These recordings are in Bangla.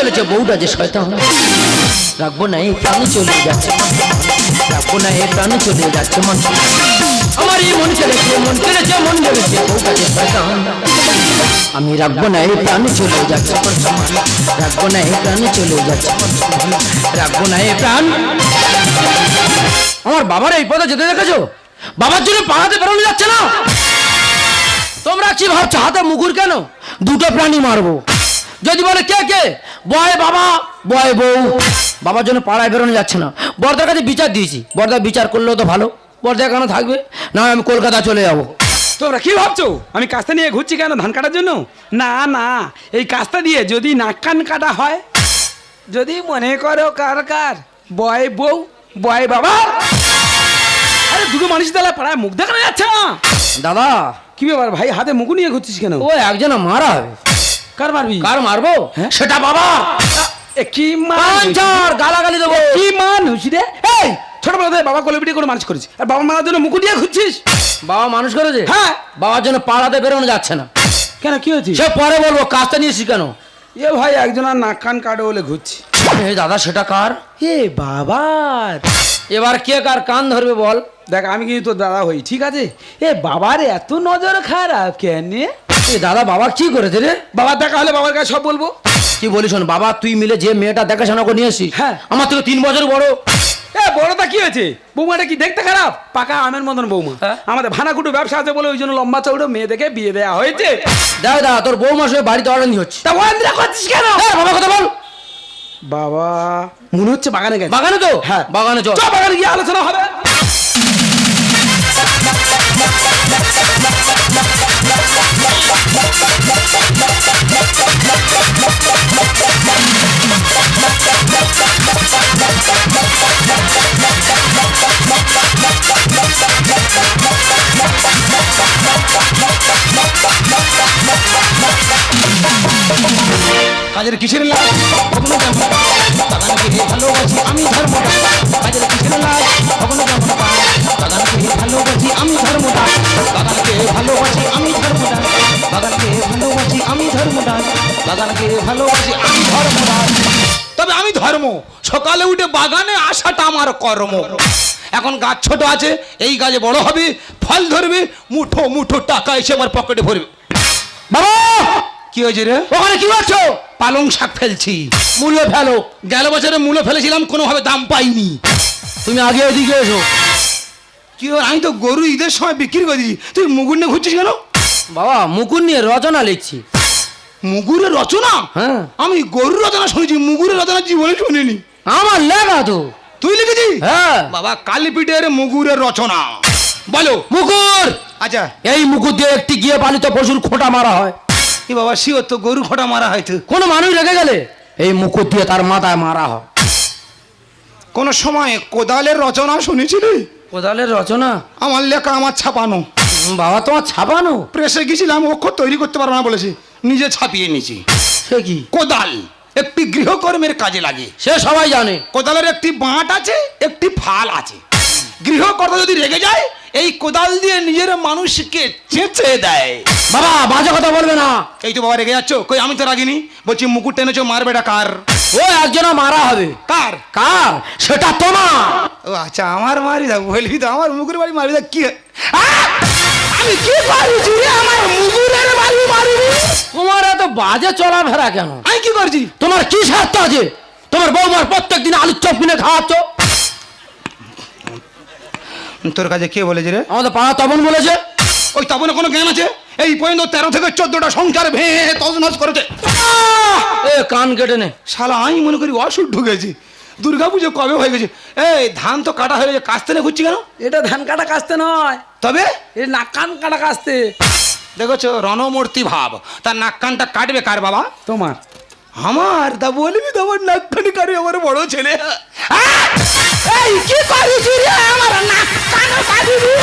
চলেছে বউটা যে শয়তান। রাখব না, এই প্রাণে চলে যাচ্ছে রাখব না, এই প্রাণে চলে যাচ্ছে মন। আমার এই মন চলেছে মন চলেছে মন চলেছে বউটা যে শয়তান। আমি রাখব না, এই প্রাণে চলে যাচ্ছে রাখব না, এই প্রাণে চলে যাচ্ছে রাখব না, এই প্রাণ। আমার বাবার এই পথে যেতে দেখেছ? বাবার জন্য পাড়াতে বেরোনো যাচ্ছে না। তোমরা কি ভাবছ, হাতে মুগুর কেন? দুটো প্রাণী মারবো। যদি বলে কে কে? বয় বাবা বয় বউ। বাবার জন্য পাড়ায় বেরোনো যাচ্ছে না। বর্দার কাছে বিচার দিয়েছি। বর্দা বিচার করলেও তো ভালো। বর্দা কেন থাকবে না আমি কলকাতা চলে যাব। তোমরা কি ভাবছ? আমি কাস্তা নিয়ে ঘুরছি কেন ধান কাটার জন্য? না না এই কাস্তা দিয়ে যদি নাক কান কাটা হয় যদি মনে করো কার কার বয় বউ বয় বাবা। আরে দুটো মানুষ তাহলে পাড়ায় মুখ দেখানো যাচ্ছে না। দাদা। কি ব্যাপার ভাই হাতে মুখ নিয়ে ঘুরছিস কেন? ও একজন মারা হবে। কার মারবি? কার মারবো? হ্যাঁ? সেটা বাবা! কি পাঁচার গালাগালি দেবো। কি মানুষ রে? এই ছোটবেলা থেকে বাবা কোলে পিটিয়ে করে মানুষ করেছি। আর বাবা মারার জন্য মুখু দিয়ে ঘুরছিস? বাবা মানুষ করেছে? হ্যাঁ। বাবার জন্য পাড়াতে বেরোনো যাচ্ছে না। কেন কি হয়েছে? সে পরে বলব কাজটা নিয়েছি কেন? এ ভাই একজন আর নাক কান কাটে বলে ঘুরছি। এ দাদা সেটা কার? এ বাবার এবার কে কার কান ধরবে বল। দেখ আমি কিন্তু তোর দাদা হই ঠিক আছে? এ বাবার এত নজর খারাপ কেন? এ দাদা বাবা কি করেছে রে? বাবার দেখা হলে বাবার কাছে সব বলব। কি বলিস শোন বাবা তুই মিলে যে মেয়েটা দেখাশোনা করে নিয়ে এসিস হ্যাঁ। আমার থেকে তিন বছর বড়। এ বড়টা কি হয়েছে? বৌমাটা কি দেখতে খারাপ? পাকা আমের মতন বৌমা। হ্যাঁ। আমাদের ভানাকুটু ব্যবসা আছে বলে ওই জন্য লম্বা চৌড়ো মেয়ে দেখে বিয়ে দেওয়া হয়েছে। দেখ দাদা তোর বউ মাসে বাড়িতে অরানি হচ্ছে। তা ওয়ান্দ্রা করছিস কেন? হ্যাঁ বাবা কথা বল। বাবা মনে হচ্ছে বাগানে গেছে। বাগানে তো? হ্যাঁ। বাগানে চল। চ বাগানে গিয়ে আলোচনা হবে। কাজের কিসের লাজ? কখনো যেমন বাগানকে ভালোবাসি, আমি ধর্ম কাজের কিসের লাজ? কখনো যেমন বাগানকে ভালোবাসি, আমি ধর্ম বাগানকে ভালোবাসি, আমি ধর্ম বাগানকে ভালোবাসি আমি ধর্ম তবে আমি ধর্ম। সকালে উঠে বাগানে আসাটা আমার কর্ম। এখন গাছ ছোট আছে এই গাছে বড় হবে ফল ধরবে মুঠো মুঠো টাকা এসে আমার পকেটে ভরবে। বাবা! কি হয়েছে রে? ওখানে কি করছ? পালং শাক ফেলছি। মূল্য ফেলো। গেল বছরে মূলো ফেলেছিলাম কোনোভাবে দাম পাইনি। তুমি আগে এদিকে এসো। কি আমি তো গরু ঈদের সময় বিক্রি করে দিই। তুই মুগুর নিয়ে ঘুরছিস কেন? বাবা মুকুর নিয়ে রচনা লিখছি। মুগুরের রচনা? হ্যাঁ। আমি গরুর রচনা শুনেছি মুগুরের রচনা জীবনে শুনিনি। আমার লেখা তো। তুই লিখেছিস? হ্যাঁ। বাবা কালীপিঠের মুগুরের রচনা। বলো। মুগুর! আচ্ছা। এই মুকুর দিয়ে একটি গিয়ে পালিত পশুর খোঁটা মারা হয়। এ বাবা শিওর তো গরু খোটা মারা হয়তো কোনো মানুষ রেখে গেলে এই মুকুর দিয়ে তার মাথায় মারা হয়। কোন সময় কোদালের রচনা শুনেছিলি? কোদালের রচনা? আমার লেখা আমার ছাপানো। বাবা তোমার ছাপানো? প্রেসে গেছিলাম অক্ষর তৈরি করতে পারব না বলেছি। নিজে ছাপিয়ে নিয়েছি সে কি? কোদাল। একটি গৃহকর্মের কাজে লাগে। সে সবাই জানে। কোদালের একটি বাঁট আছে একটি ফাল আছে। গৃহকর্তা যদি রেগে যায় এই কোদাল দিয়ে নিজের মানুষকে চেঁচে দেয়। বাবা বাজে কথা বলবে না। এই তো বাবা রেগে যাচ্ছ? কই আমি তো রাগিনি। বলছি মুকুট টেনেছো মারবেটা কার ও একজন মারা হবে। কার? কার? সেটা তোমার। ও আচ্ছা আমার মারি দা বলবি তো আমার মুকুর বাড়ি মারি দা কি আমি কি করেছি রে? আমার মুগুরের বাড়ি মারবি তোমার এত বাজে চলাফেরা কেন? আমি কি করছি? তোমার কি স্বার্থ আছে? তোমার বৌমার প্রত্যেক দিন আলুর চপ কিনে খাওয়াচ্ছ? তোর কাছে কে বলেছে রে? আমাদের পাড়া তখন বলেছে। ওই তাপনে কোনো জ্ঞান আছে? এই পর্যন্ত তেরো থেকে চোদ্দটা সংসার ভেঙে তছনছ করেছে। এ কান কেটে নে। শালা আমি মনে করি অসুখ ঢুকেছি। দুর্গা পুজো কবে হয়ে গেছে? এই ধান তো কাটা হয়ে গেছে কাস্তে না ঘুরছি কেন? এটা ধান কাটা কাস্তে নয়। তবে? এ নাক কান কাটা কাস্তে। দেখেছ রণমূর্তি ভাব। তার নাক কানটা কাটবে কার বাবা? তোমার। আমার তা বলবি তো আমার নাক কানি কাটবে আমার বড় ছেলে। এই কি করেছি রে? আমার নাক কান কাটবি।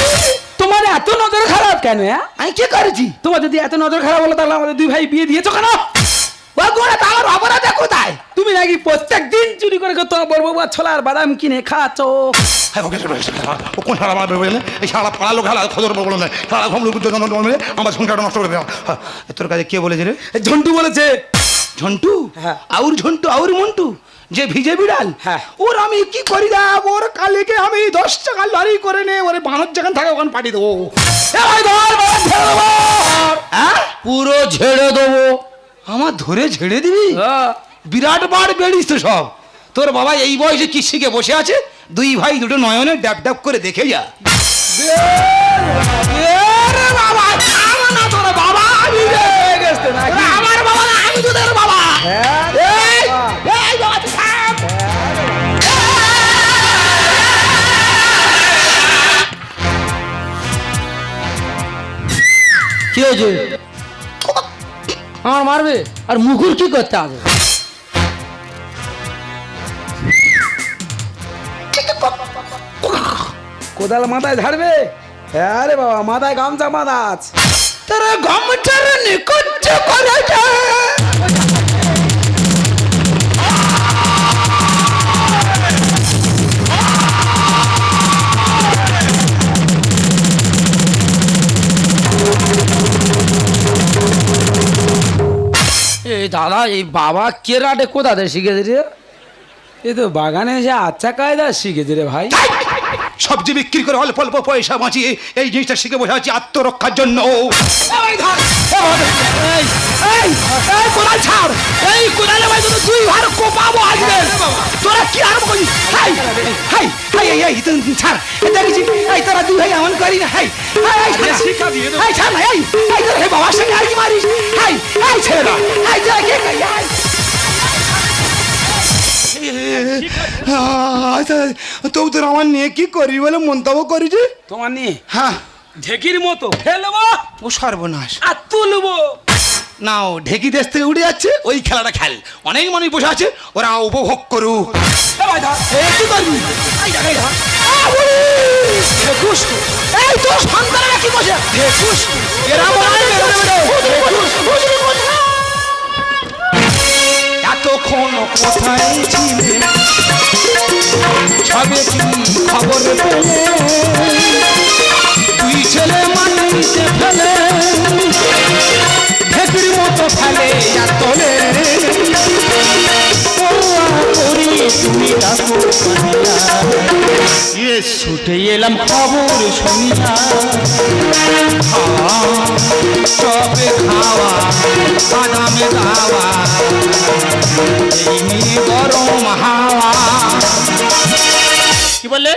তোমার এত নজর খারাপ কেন হ্যাঁ? আমি কি করেছি? তোমার যদি এত নজর খারাপ হলো তাহলে আমাদের দুই ভাই বিয়ে দিয়েছ কেন? ও গোড়া তো আমার অপরাধ কোথায়? তুমি নাকি প্রত্যেক দিন চুরি করে করে তোমার বড় বৌমা ছোলার বাদাম কিনে খাচ্ছ? হ্যাঁ, কোন শালা আমার বলে? এই শালা পাড়া লোক বলো না। ঘুম লোক আমার সংসারটা নষ্ট করে দেওয়া। হ্যাঁ, তোর কাছে কে বলেছে রে? ঝন্টু বলেছে। ঝন্টু হ্যাঁ। আউর ঝন্টু আউর মন্টু যে ভিজে বিড়াল। হ্যাঁ। ওর আমি কি করি দা? ওর কালেকে আমি দশ টাকা লরি করে নে ওরে বানর যেখান থাকে ওখানে পাঠিয়ে দেবো। এ ভাই ধর, ধর, ছেড়ে দেবো। হ্যাঁ? পুরো ঝেড়ে দেবো। আমার ধরে ঝেড়ে দিবি? হ্যাঁ। বিরাট বার বেড়িস তো সব। তোর বাবা এই বয়সে কি শিখে বসে আছে? দুই ভাই দুটো নয়নে ড্যাপ ড্যাপ করে দেখে যা। কি হয়েছে? আমার মারবে? আর মুখুর কি করতে হবে? কোদাল মাথায় ঝাড়বে? হ্যাঁ রে বাবা মাথায় গামছা মাথা আছে। তোরা গামছা নিকুঞ্জ করেছে এই দাদা এই বাবা কেরাটে কোথাতে শিখেছে রে? এই তো বাগানে এসে আচ্ছা কায়দা শিখেছে রে ভাই। সবজি বিক্রি করে অল্প অল্প পয়সা বাঁচিয়ে এই জিনিসটা শিখে বসে আছি আত্মরক্ষার জন্য। এই কোদাল ছাড়। এই কোদালে ভাই তোদের দুই ভার কোপাবো আজকে। তোরা কি আরম্ভ করিস হাই হাই হাই এই এই তুই ছাড়। দেখেছি এই তোরা দুই ভাই এমন করি না হাই হাই হাই ছাড়। শিক্ষা দিয়ে দেবো। হাই ছাড় না এই এই তোরা হে বাবার সঙ্গে আর কি মারিস। হাই হাই ছেড়ে দাও হাই তোরা কে করি হাই তবু তোর আমার নিয়ে কি করবি বলে মন্তব্য করেছি তোমার নিয়ে? হ্যাঁ। ঢেকির মতো। ফেলব? ও সর্বনাশ। আর তুলবো। নাও ঢেকি দেশ থেকে উঠে যাচ্ছে ওই খেলাটা খেল। অনেক মানুষ বসে আছে ওরা উপভোগ করুক। এতক্ষণ কোথায় ছিলে? সবে কি খবর পেলে? তুই ছেলে মাটিতে ফেলে। ঢেকির মতো ফেলে আর তোলে ইয়ে ছুটে এলাম খবর শুনিয়া। তবে খাওয়া বাদামে দাওয়া। এই গরম হাওয়া। কি বললে?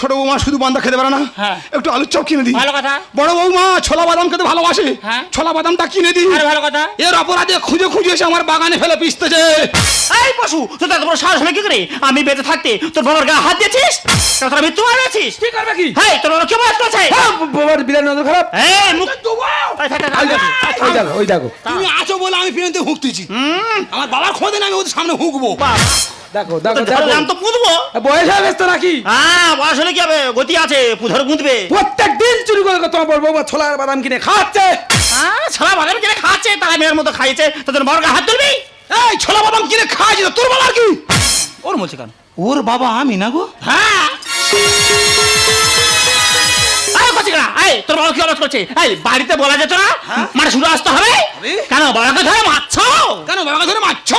ছোট বৌমা শুধু বান্দা খেতে পারে না। হ্যাঁ। একটু আলুর চপ কিনে দিই। ভালো কথা। বড় বৌমা ছোলা বাদাম খেতে ভালোবাসে। হ্যাঁ। ছোলা বাদামটা কিনে দিই। আরে ভালো কথা। এর অপরাধে খুঁজে খুঁজে এসে আমার বাগানে ফেলে পিসতেছে এই পশু তোর এত বড় সাহস হলে কি করে? আমি বেঁচে থাকতে তোর বাবার গায়ে হাত দিয়েছিস? তোর তোরা মৃত্যু আছিস কি করবে কি? হেই তোর বাবা কেমন আছে? হ্যাঁ, বাবার বিরাট নজর খারাপ। এই মুখ থাক, ওই দেখো ওই দেখো। তুমি আছো বলে আমি ফিরেতে হুঁকতেছি। আমার বাবার খোঁজে না আমি ওদের সামনে হুঁকবো। দেখো দেখো তোর দেখো। নাম তো পুঁতবো। বয়স হয়ে গেছে নাকি? হ্যাঁ বয়স হলে কি হবে? গতি আছে পুধর পুঁতবে প্রত্যেক দিন চুরি করে তোমার বড় বৌমা ছোলা বাদাম কিনে খাওয়াচ্ছে। হ্যাঁ ছাড়া বাগান কিনে খাচ্ছে তারা মেয়ের মতো খাইছে তোদের বড় হাত তুলবি? এই ছোলা বাদাম কিনে তোর বাবার কি? ওর বলছে কেন? ওর বাবা আমি না গো। হ্যাঁ। আরে করছি কেন? এই তোর বাবা কি অবস্থা করছে? এই বাড়িতে বলা যেত না? মানে শুরু আসতে হবে? কেন বাবাকে ধরে মারছ? কেন বাবাকে ধরে মারছ?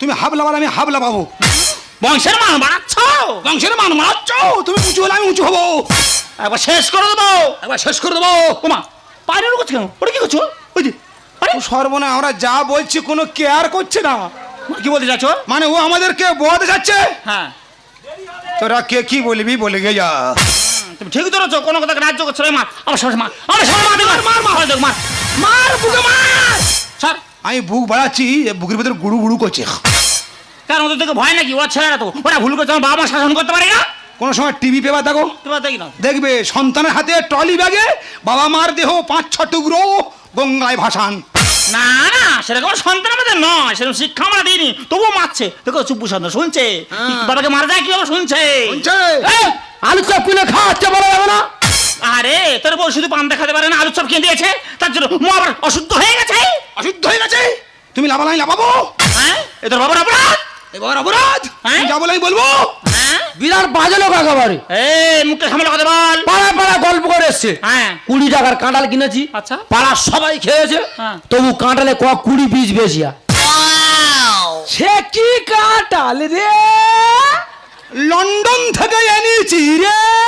তুমি হাবলা বার আমি হাবলা পাবো বংশের মান বাড়াচ্ছ? বংশের মান মারাচ্ছ তুমি উঁচু হলে আমি উঁচু হব। একবার শেষ করে দেবো। একবার শেষ করে দেবো। ওমা বাইরে করছে কেন? ওটা কি করছ? ওই যে আরে। সর্বনা আমরা যা বলছি কোনো কেয়ার করছে না। কি বলতে চাচ্ছ মানে ও আমাদেরকে বোঝাতে যাচ্ছে? হ্যাঁ। তোরা কে কি বলবি বলে গে যা তুমি ঠিকই ধরেছো কোনো কথা রাজ্য করছ রে মা আমার সামনে মার আমার মার মার মার মার মার মার মার বুকে মার। স্যার আমি বুক বাড়াচ্ছি বুকের ভেতরে গুড়ু গুড়ু করছে। কেন ওদের থেকে ভয় নাকি? ওরা ছেলেরা তো ওরা ভুল করছে আমার বাবা মা শাসন করতে পারে না। কোনো সময় টিভি পেপার দেখো। দেখবে সন্তানের হাতে ট্রলি ব্যাগে বাবা মার দেহ পাঁচ ছ টুকরো গঙ্গায় ভাসান। না না সেরকম সন্তান আমাদের নয় সেরকম শিক্ষা আমরা দিইনি। তবুও মারছে। দেখো চুপ্পু সন্তান শুনছে? বাবাকে মারা যায় কীভাবে শুনছে? শুনছে? আলু চপ কিনে খাওয়াচ্ছে বলা যাবে না। আরে তোর বউ শুধু পান দেখাতে পারে না আলু চপ কিনে দিয়েছে। তার জন্য মো আবার অশুদ্ধ হয়ে গেছে। অশুদ্ধ হয়ে গেছে? তুমি লাভালাই লাভাবো? হ্যাঁ? এ তোর বাবার অপরাধ? এবার অপরাধ? হ্যাঁ? যা বলে আমি বলব? হ্যাঁ? বিরাট বাজে লোক একেবারে। এই মুখটা সামলে কথা বল। পাড়া পাড়া গল্প করে এসছে। হ্যাঁ। কুড়ি টাকার কাঁটাল কিনেছি। আচ্ছা। পাড়ার সবাই খেয়েছে। হ্যাঁ। তবু কাঁটালে ক কুড়ি পিস বেশি আর। সে কি কাঁটাল রে? লন্ডন থেকে এনেছি রে।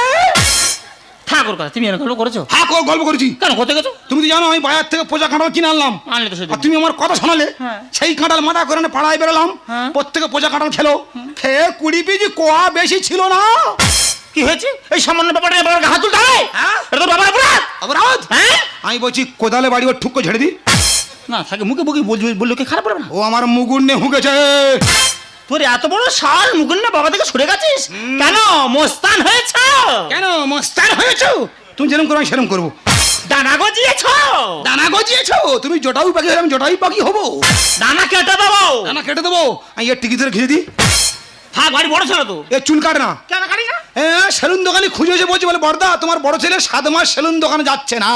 কথা তুমি এরকম করেছ? হ্যাঁ গল্প করেছি। কেন কোথায় গেছো? তুমি তো জানো আমি বাজার থেকে পোজা কাঁঠাল কিনে আনলাম। আনলে তো সেদিন। আর তুমি আমার কথা শোনালে। হ্যাঁ। সেই কাঁঠাল মাথা করে পাড়ায় বেরোলাম। হ্যাঁ। প্রত্যেকে পোজা কাঁঠাল খেলো। খেয়ে কুড়ি পিজি কোয়া বেশি ছিল না। কি হয়েছে? এই সামান্য ব্যাপারটা নিয়ে বাবার হাত তুলতে হবে? হ্যাঁ। এটা তো বাবার অপরাধ? অপরাধ? হ্যাঁ? আমি বলছি কোদালে বাড়ি ওর ঠুকো ঝেড়ে দিই না থাকে মুখে মুখে বলবি বলল কি খারাপ পড়বে না। ও আমার মুগুর নে হুকেছে তোর এত বড় শাল মুকুল না বাবা থেকে সরে গেছিস? কেন? মস্তান হয়েছ? কেন? মস্তান হয়েছ? তুমি যেরকম করো আমি সেরকম করব। দানা গজিয়েছ? দানা গজিয়েছ? তুমি জটাউ পাখি আমি জটাই পাখি হব। দানা কেটে দেবো। দানা কেটে দেবো। আমি এর টিকি ধরে ঘিরে দিই। থাক বাড়ি বড় ছিল তো। এ চুল কাট না। কেন কাটি না? হ্যাঁ সেলুন দোকানে খুঁজে এসে বলছি বলে বর্দা তোমার বড় ছেলে সাত মাস সেলুন দোকানে যাচ্ছে না।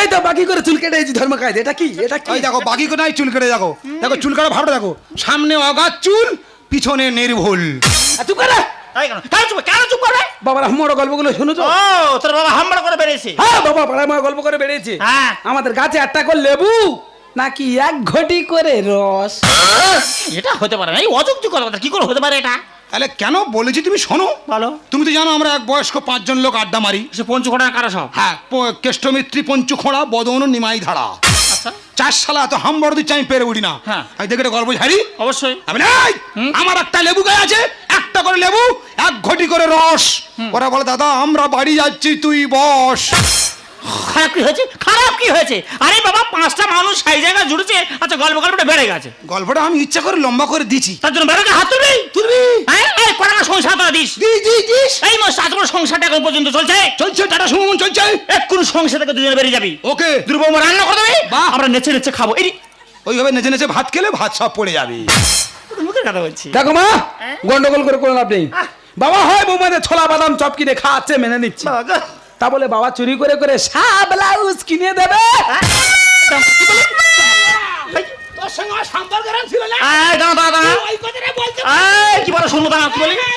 এই তো বাকি করে চুল কেটে এসেছি ধর্ম কায়দা এটা কি? এটা কি? দেখো বাকি করে নাই চুল কেটে দেখো। দেখো চুল কাটা ভালো দেখো। সামনে অগাধ চুল পিছনে নির্ভুল। আর চুপ করে। কেন? চুপ করবে বাবার আমার গল্পগুলো শুনো তো তোর বাবা হামড়া করে বেরিয়েছে হ্যাঁ বাবা আমার গল্প করে বেড়েছে। হ্যাঁ। আমাদের গাছে একটা করে লেবু নাকি এক ঘটি করে রস? এটা হতে পারে না এই অযুক্তি কথা কি করে হতে পারে এটা? তাহলে কেন বলেছি তুমি শোনো? বলো। তুমি তো জানো আমরা এক বয়স্ক পাঁচজন লোক আড্ডা মারি। সে পঞ্চকোটা কারা সব? হ্যাঁ কেষ্টমিত্রী পঞ্চু খোঁড়া বদন নিমাই ধারা। আচ্ছা। চার সালা তো হাম্বর দিচ্ছে আমি পেরে উঠি না। হ্যাঁ। আমি দেখে গল্প ঝাড়ি অবশ্যই। আমি নাই আমার একটা লেবু গায়ে আছে একটা করে লেবু এক ঘটি করে রস। ওরা বলে দাদা আমরা বাড়ি যাচ্ছি তুই বস। খারাপ কি হয়েছে? খারাপ কি হয়েছে? আরে বাবা পাঁচটা মানুষ সেই জায়গায় জুড়েছে। আচ্ছা গল্প গল্পটা বেড়ে গেছে। গল্পটা আমি ইচ্ছা করে লম্বা করে দিছি। তার জন্য বেড়ে হাত তুলবি? তুলবি। হ্যাঁ? এই কটা সংসার তোরা দিস। The the this. এই সংসারটা এখন পর্যন্ত চলছে। চলছে টাটা সুমন চলছে। এক্ষুনি সংসার থেকে দুজনে বেরিয়ে যাবি। ওকে। দুর্বম রান্না করে দেবে। আমরা নেচে নেচে খাব। এই ওইভাবে নেচে নেচে ভাত খেলে ভাত সব পড়ে যাবে। মুখের কথা বলছি। দেখো মা গন্ডগোল করে কোনো লাভ নেই। বাবা হয় বৌমাদের ছোলা বাদাম চপ কিনে খাওয়াচ্ছে মেনে নিচ্ছি। তা বলে বাবা চুরি করে করে সা ব্লাউজ কিনে দেবে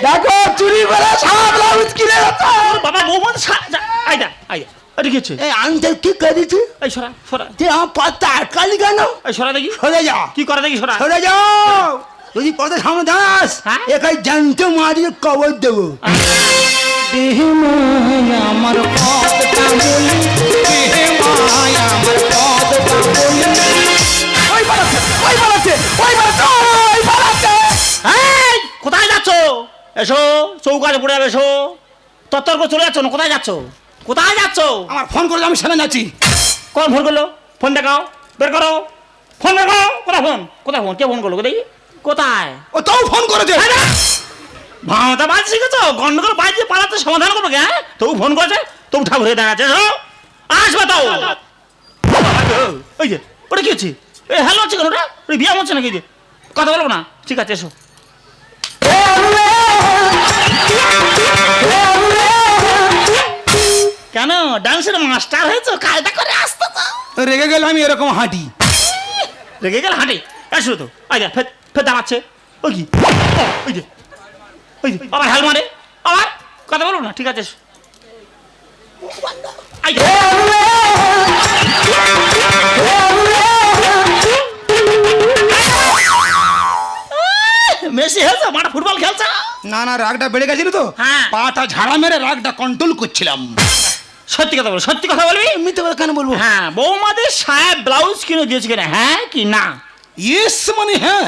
দেখো চুরি করে ব্লাউজ কিনে দিচ্ছে বাবা বৌমা সা- যা, আই যা, আই যা। কি হচ্ছে? এই আনতে করেছি এই সরা, সরা। তুই আমার পথটা আটকালি কেন এই সরা দেখি। সরে যা কি করে দেখি সরা? সরে যাও যদি পথে সামনে দাঁড়াস হ্যাঁ? একাই জানতে মারিয়ে কবর দেবো আমার পথটা বলি, আমার পথটা বলি। ওই পালাচ্ছে ওই পালাচ্ছে ওই পালাচ্ছে ওই পালাচ্ছে এই, কোথায় যাচ্ছ? এসো চৌকাজে পড়ে এসো। তত্তর চলে যাচ্ছ না কোথায় যাচ্ছ? কোথায় যাচ্ছ? আমার ফোন করে আমি সেখানে যাচ্ছি কোন ফোন করল? ফোন দেখাও বের করো। ফোন করো কোথায় ফোন? কোথায় ফোন? কে ফোন করল? দেখি কোথায়? ও তাও ফোন করেছে। ভাঁতা বাজ শিখেছ গন্ডগোল বাজিয়ে পালাতে সমাধান করব হ্যাঁ তবু ফোন করেছে তবু ঠাকুর হয়ে দেখাচ্ছে আসবে তাও ওই যে ওটা কি হচ্ছে? এ হ্যালো হচ্ছে কেন ওটা? ওই বিয়াম হচ্ছে নাকি যে? কথা বলব না। ঠিক আছে এসো। কেন? ডান্সের মাস্টার হয়েছো? কায়দা করে আসতে তো। রেগে গেলে আমি এরকম হাঁটি। রেগে গেল হাঁটে। এসো তো। যা ফের ফের দাঁড়াচ্ছে। ওই কি? ওই যে ওই আবার হাল মারে। আবার? কথা বলব না ঠিক আছে। মেসি হেলছে মাঠে ফুটবল খেলছে? না না রাগটা বেড়ে গেছিল তো। হ্যাঁ। পাটা ঝাড়া মেরে রাগটা কন্ট্রোল করছিলাম। সত্যি কথা বল সত্যি কথা বলবি? মিথ্যে কথা কেন বলব? হ্যাঁ বৌমাদের সাহেব ব্লাউজ কিনে দিয়েছে কিনা হ্যাঁ কি না? ইয়েস মানে হ্যাঁ।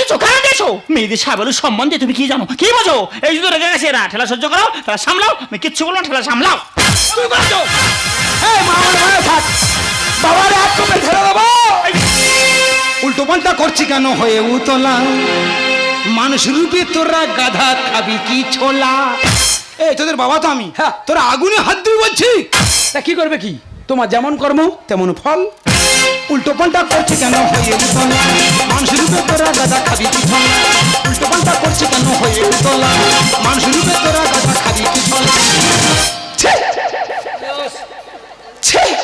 দিচ্ছ কেন দিয়েছ মেয়েদের সম্বন্ধে তুমি কি জানো? কি বোঝো? এই রেগে গেছে এরা। ঠেলা সহ্য করো ঠেলা সামলাও আমি কিচ্ছু বলব না ঠেলা সামলাও। করেছ বাবার ছেড়ে দেবো। উল্টো পাল্টা করছি কেন? হয়ে উতলা। মানুষ রূপে তোরা গাধা খাবি কি ছোলা? এই তোদের বাবা তো আমি। হ্যাঁ। তোরা আগুনে হাত দিবি বলছি। তা কি করবে কি? তোমার যেমন কর্ম তেমন ফল। উল্টো পাল্টা করছি কেন? হয়ে উতলা। মানুষ রূপে তোরা গাদা খাবি কি ছোলা উল্টো পাল্টা করছে কেন হয়ে তোলা মানুষ রূপে তোরা গাদা খাবি কি!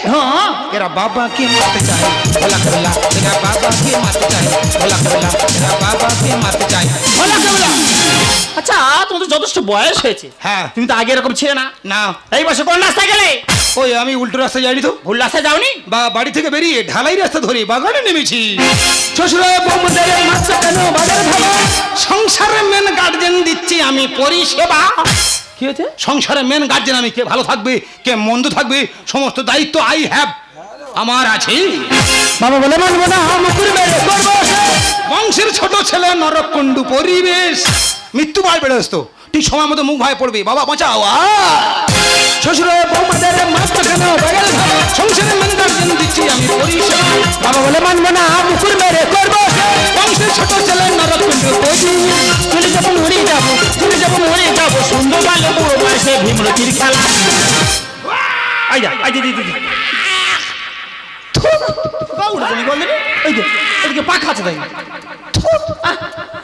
ছে হ্যাঁ? এরা বাবাকে মারতে চায়। ভোলা কেবলা এরা বাবাকে মারতে চায়। ভোলা কেবলা এরা বাবাকে মারতে চায়। ভোলা কেবলা আচ্ছা তোমার তো যথেষ্ট বয়স হয়েছে। হ্যাঁ। তুমি তো আগে এরকম ছিলে না। না। এই বছর কোন রাস্তায় গেলে? ওই আমি উল্টো রাস্তায় যাইনি তো। ভুল রাস্তায় যাওনি? বা বাড়ি থেকে বেরিয়ে ঢালাই রাস্তা ধরে বাগানে নেমেছি। শ্বশুরে বৌমদের মাছ কেন বাজারে ভালো সংসারে মেন গার্জেন দিচ্ছি আমি পরিষেবা। কি হয়েছে সংসারে মেন গার্জেন আমি কে ভালো থাকবে কে মন্দ থাকবে সমস্ত দায়িত্ব আই হ্যাভ আমার আছে বাবা বলে বলব না। বংশের ছোট ছেলে নরকুণ্ডু পরিবেশ মৃত্যু ভাই বেড়ে আসতো ঠিক সময় মতো মুখ ভাই পড়বে বাবা বাঁচাও আ! শ্বশুর বৌমাদের বাগানে ভালো সংসারে মেন গার্জেন দিচ্ছি আমি পরিষেবা। বাবা বলে, মানবো না, মুকুর মেরে করব। বংশের ছোট ছেলে নরককুণ্ডু পরিবেশ চলে যাব, মরে যাব, চলে যাব, মরে যাব। সুন্দর ভালো বুড়ো বয়সে ভীমরতির খেলা। আই যা আই দিদি দিদি ওই যে। ওইদিকে পাখা আছে তাই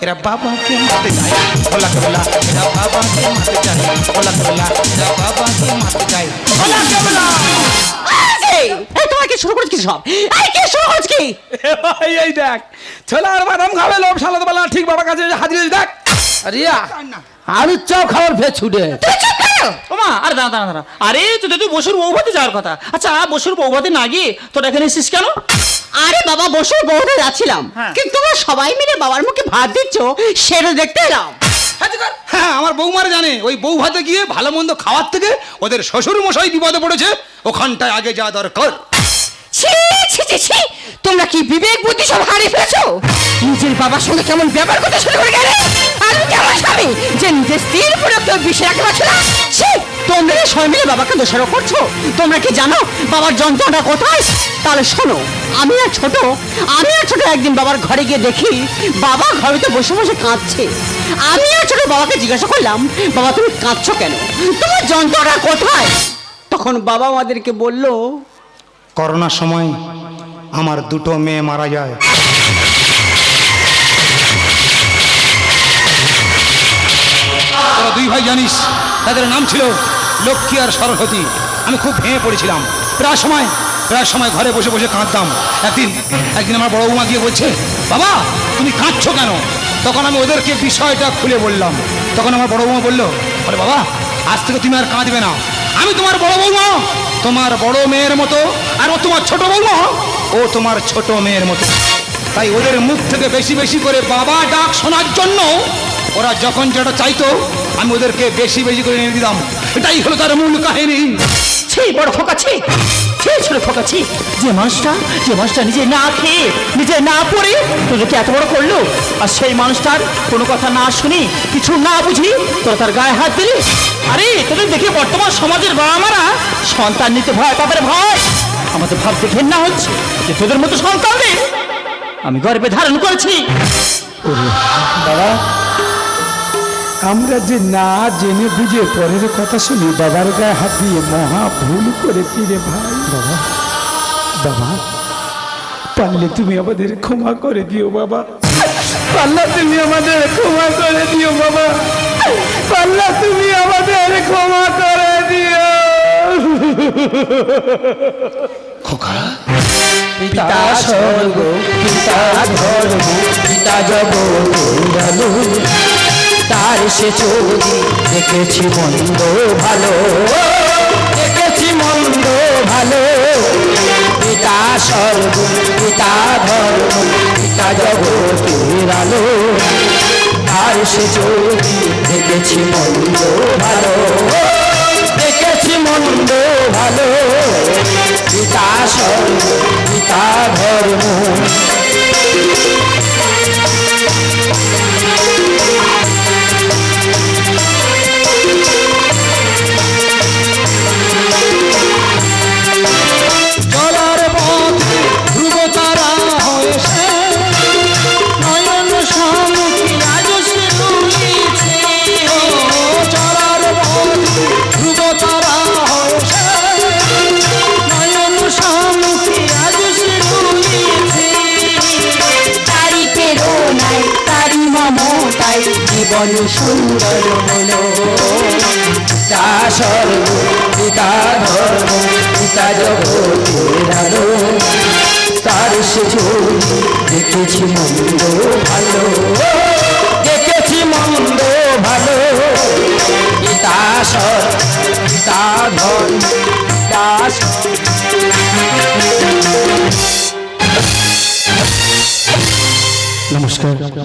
এরা বাবাকে মারতে চায়। ভোলা কেবলা এরা বাবাকে মারতে চায়। ভোলা কেবলা এরা বাবাকে মারতে চায়। ভোলা কেবলা! এই এই তোমার কি শুরু করেছিস সব? এই কি শুরু করেছিস কি? এই এই দেখ ছোলা আর বাদাম খাবে লোভ সালাদ বেলা ঠিক বাবার কাছে হাজির দেখ। রিয়া আলুর চপ খাওয়ার ফের ছুটে। তুই ওমা আরে দাঁড়া দাঁড়া দাঁড়া। আরে তুই তো তুই বসুর বৌভাতে যাওয়ার কথা। আচ্ছা বসুর বৌভাতে না গিয়ে তোর এখানে এসেছিস কেন? আরে বাবা বসে বউতে যাচ্ছিলাম। হ্যাঁ। কিন্তু তোমরা সবাই মিলে বাবার মুখে ভাত দিচ্ছ সেটা দেখতে এলাম। হ্যাঁ আমার বৌমার জানে। ওই বউ ভাতে গিয়ে ভালো মন্দ খাওয়ার থেকে ওদের শ্বশুর মশাই বিপদে পড়েছে। ওখানটায় আগে যা দরকার। ছি ছি ছি ছি। তোমরা কি বিবেক বুদ্ধি সব হারিয়ে ফেলেছো? নিজের বাবার সঙ্গে কেমন ব্যাপার করতে শুরু করে গেলে? আমি তোমরা সবাই মিলে বাবাকে করছ? তোমরা কি জানো বাবার তাহলে শোনো একদিন বাবার ঘরে গিয়ে দেখি বাবা বসে বসে কাঁদছে। আমি আর ছোট বাবাকে জিজ্ঞাসা করলাম, বাবা, তুমি কাঁদছো কেন? তোমার যন্ত্রণা কোথায়? তখন বাবা আমাদেরকে বলল, করোনার সময় আমার দুটো মেয়ে মারা যায়। ভাই জানিস, তাদের নাম ছিল লক্ষ্মী আর সরস্বতী। আমি খুব ভেঙে পড়েছিলাম। প্রায় সময় প্রায় সময় ঘরে বসে বসে কাঁদতাম। একদিন একদিন আমার বড় বৌমা গিয়ে বলছে, বাবা, তুমি কাঁদছো কেন? তখন আমি ওদেরকে বিষয়টা খুলে বললাম। তখন আমার বড় বৌমা বলল বলে বাবা, আজ থেকে তুমি আর কাঁদবে না। আমি তোমার বড় বৌমা। তোমার বড় মেয়ের মতো, আর ও তোমার ছোট বৌমা। ও তোমার ছোট মেয়ের মতো। তাই ওদের মুখ থেকে বেশি বেশি করে বাবা ডাক শোনার জন্য ওরা যখন যেটা চাইতো আমি ওদেরকে বেশি বেশি করে এনে দিতাম। এটাই হলো তার মূল কাহিনী। ছি বড় খোকা ছি। ছোট খোকা ছি। যে মানুষটা যে মানুষটা নিজে না খেয়ে নিজে না পড়ে তোদেরকে এত বড় করল আর সেই মানুষটার কোনো কথা না শুনি কিছু না বুঝি তোরা তার গায়ে হাত দিলি? আরে তোদের দেখে বর্তমান সমাজের বাবা মারা সন্তান নিতে ভয় পাবে ভয়। আমাদের ভাবতে ঘেন্না হচ্ছে যে তোদের মতো সন্তানদের আমি গর্বে ধারণ করেছি। আমরা যে না জেনে বুঝে পরের কথা শুনি বাবার গায়ে হাত দিয়ে মহা ভুল করেছি রে ভাই। বাবা বাবা পারলে তুমি আমাদের ক্ষমা করে দিও বাবা। পাল্লা তুমি আমাদের ক্ষমা করে দিও বাবা। পাল্লা তুমি আমাদের ক্ষমা করে দিও। খোকা পিতা স্বর্গ পিতা ধর্ম পিতা জগৎ তার সে চোরি। দেখেছি মন্দ ভালো। দেখেছি মন্দ ভালো। পিতা স্বর্গ, পিতা ধর্ম, পিতা জগতের আলো। তার সে চোরি, দেখেছি মন্দ ভালো। দেখেছি মন্দ ভালো। পিতা স্বর্গ, পিতা ধর্ম। জীবন সুন্দর হলো। স্বর্গ, পিতা ধর্ম, পিতা জগতের তার সে দেখেছি মন্দ ভালো। দেখেছি মন্দ ভালো। পিতা সৎ পিতা ধন পিতা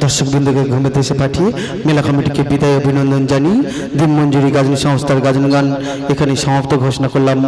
দর্শক বৃন্দকে ঘুমেতে এসে পাঠিয়ে মেলা কমিটিকে বিদায় অভিনন্দন জানিয়ে দিন মঞ্জুরি গাজনী সংস্থার গাজন গান এখানে সমাপ্ত ঘোষণা করলাম।